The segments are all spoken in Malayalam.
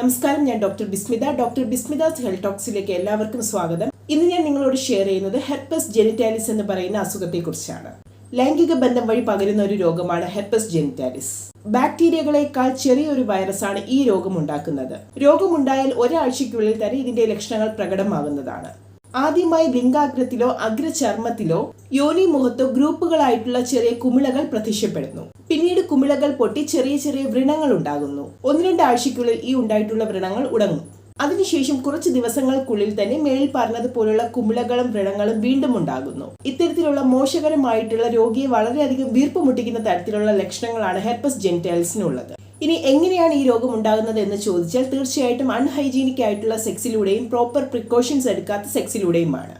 നമസ്കാരം ഞാൻ doctor Bismitha. Doctor Bismitha's health ടോക്സിലേക്ക് എല്ലാവർക്കും സ്വാഗതം. ഇന്ന് ഞാൻ നിങ്ങളോട് ഷെയർ ചെയ്യുന്നത് ഹെർപ്പസ് ജെനിറ്റാലിസ് എന്ന് പറയുന്ന അസുഖത്തെക്കുറിച്ചാണ്. ലൈംഗിക ബന്ധം വഴി പകരുന്ന ഒരു രോഗമാണ് ഹെർപ്പസ് ജെനിറ്റാലിസ്. ബാക്ടീരിയകളെക്കാൾ ചെറിയൊരു വൈറസാണ് ഈ രോഗം ഉണ്ടാക്കുന്നത്. രോഗമുണ്ടായാൽ ഒരാഴ്ചയ്ക്കുള്ളിൽ തന്നെ ഇതിന്റെ ലക്ഷണങ്ങൾ പ്രകടമാകുന്നതാണ്. ആദ്യമായി ലിംഗാഗ്രത്തിലോ അഗ്രചർമ്മത്തിലോ യോനി മുഖത്തോ ഗ്രൂപ്പുകളായിട്ടുള്ള ചെറിയ കുമിളകൾ പ്രത്യക്ഷപ്പെടുന്നു. പിന്നീട് കുമിളകൾ പൊട്ടി ചെറിയ ചെറിയ വ്രണങ്ങൾ ഉണ്ടാകുന്നു. ഒന്ന് രണ്ടാഴ്ചയ്ക്കുള്ളിൽ ഈ ഉണ്ടായിട്ടുള്ള വ്രണങ്ങൾ ഉടങ്ങും അതിനുശേഷം കുറച്ച് ദിവസങ്ങൾക്കുള്ളിൽ തന്നെ മേളിൽ പറഞ്ഞതുപോലുള്ള കുമിളകളും വ്രണങ്ങളും വീണ്ടും ഉണ്ടാകുന്നു. ഇത്തരത്തിലുള്ള മോശകരമായിട്ടുള്ള രോഗിയെ വളരെയധികം വീർപ്പ് മുട്ടിക്കുന്ന തരത്തിലുള്ള ലക്ഷണങ്ങളാണ് ഹെർപ്പസ് ജെനിറ്റാലിസിനുള്ളത് ഇനി എങ്ങനെയാണ് ഈ രോഗം ഉണ്ടാകുന്നത് എന്ന് ചോദിച്ചാൽ തീർച്ചയായിട്ടും അൺഹൈജീനിക് ആയിട്ടുള്ള സെക്സിലൂടെയും പ്രോപ്പർ പ്രിക്കോഷൻസ് എടുക്കാത്ത സെക്സിലൂടെയുമാണ്.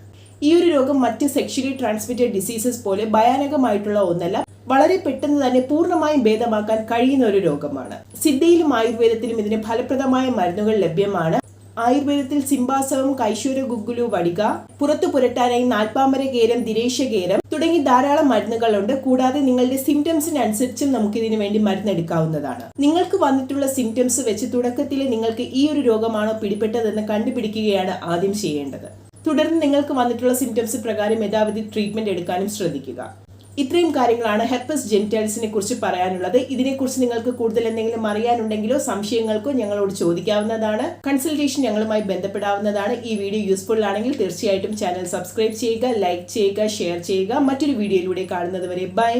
ഈ ഒരു രോഗം മറ്റ് സെക്ഷലി ട്രാൻസ്മിറ്റഡ് ഡിസീസസ് പോലെ ഭയാനകമായിട്ടുള്ള ഒന്നല്ല വളരെ പെട്ടെന്ന് തന്നെ പൂർണമായും ഭേദമാക്കാൻ കഴിയുന്ന ഒരു രോഗമാണ്. സിദ്ധയിലും ആയുർവേദത്തിലും ഇതിന് ഫലപ്രദമായ മരുന്നുകൾ ലഭ്യമാണ്. ആയുർവേദത്തിൽ സിംബാസവം കൈശൂര ഗുഗുലു വടിക പുറത്തു പുരട്ടാനായി നാൽപ്പാമര കേരം ദിരേശകേരം തുടങ്ങി ധാരാളം മരുന്നുകളുണ്ട്. കൂടാതെ നിങ്ങളുടെ സിംറ്റംസിനനുസരിച്ചും നമുക്ക് ഇതിനു വേണ്ടി മരുന്നെടുക്കാവുന്നതാണ്. നിങ്ങൾക്ക് വന്നിട്ടുള്ള സിംറ്റംസ് വെച്ച് തുടക്കത്തിൽ നിങ്ങൾക്ക് ഈ ഒരു രോഗമാണോ പിടിപ്പെട്ടതെന്ന് കണ്ടുപിടിക്കുകയാണ് ആദ്യം ചെയ്യേണ്ടത്. തുടർന്ന് നിങ്ങൾക്ക് വന്നിട്ടുള്ള സിംറ്റംസ് പ്രകാരം യഥാവിധി ട്രീറ്റ്മെന്റ് എടുക്കാനും ശ്രദ്ധിക്കുക. ഇത്രയും കാര്യങ്ങളാണ് ഹെർപ്പസ് ജെനിറ്റൽസിനെ കുറിച്ച് പറയാനുള്ളത്. ഇതിനെക്കുറിച്ച് നിങ്ങൾക്ക് കൂടുതൽ എന്തെങ്കിലും അറിയാനുണ്ടെങ്കിലോ സംശയങ്ങൾക്കോ ഞങ്ങളോട് ചോദിക്കാവുന്നതാണ്. കൺസൾട്ടേഷൻ ഞങ്ങളുമായി ബന്ധപ്പെടാവുന്നതാണ്. ഈ വീഡിയോ യൂസ്ഫുൾ ആണെങ്കിൽ തീർച്ചയായിട്ടും ചാനൽ സബ്സ്ക്രൈബ് ചെയ്യുക ലൈക്ക് ചെയ്യുക ഷെയർ ചെയ്യുക. മറ്റൊരു വീഡിയോയിലൂടെ കാണുന്നത് വരെ ബൈ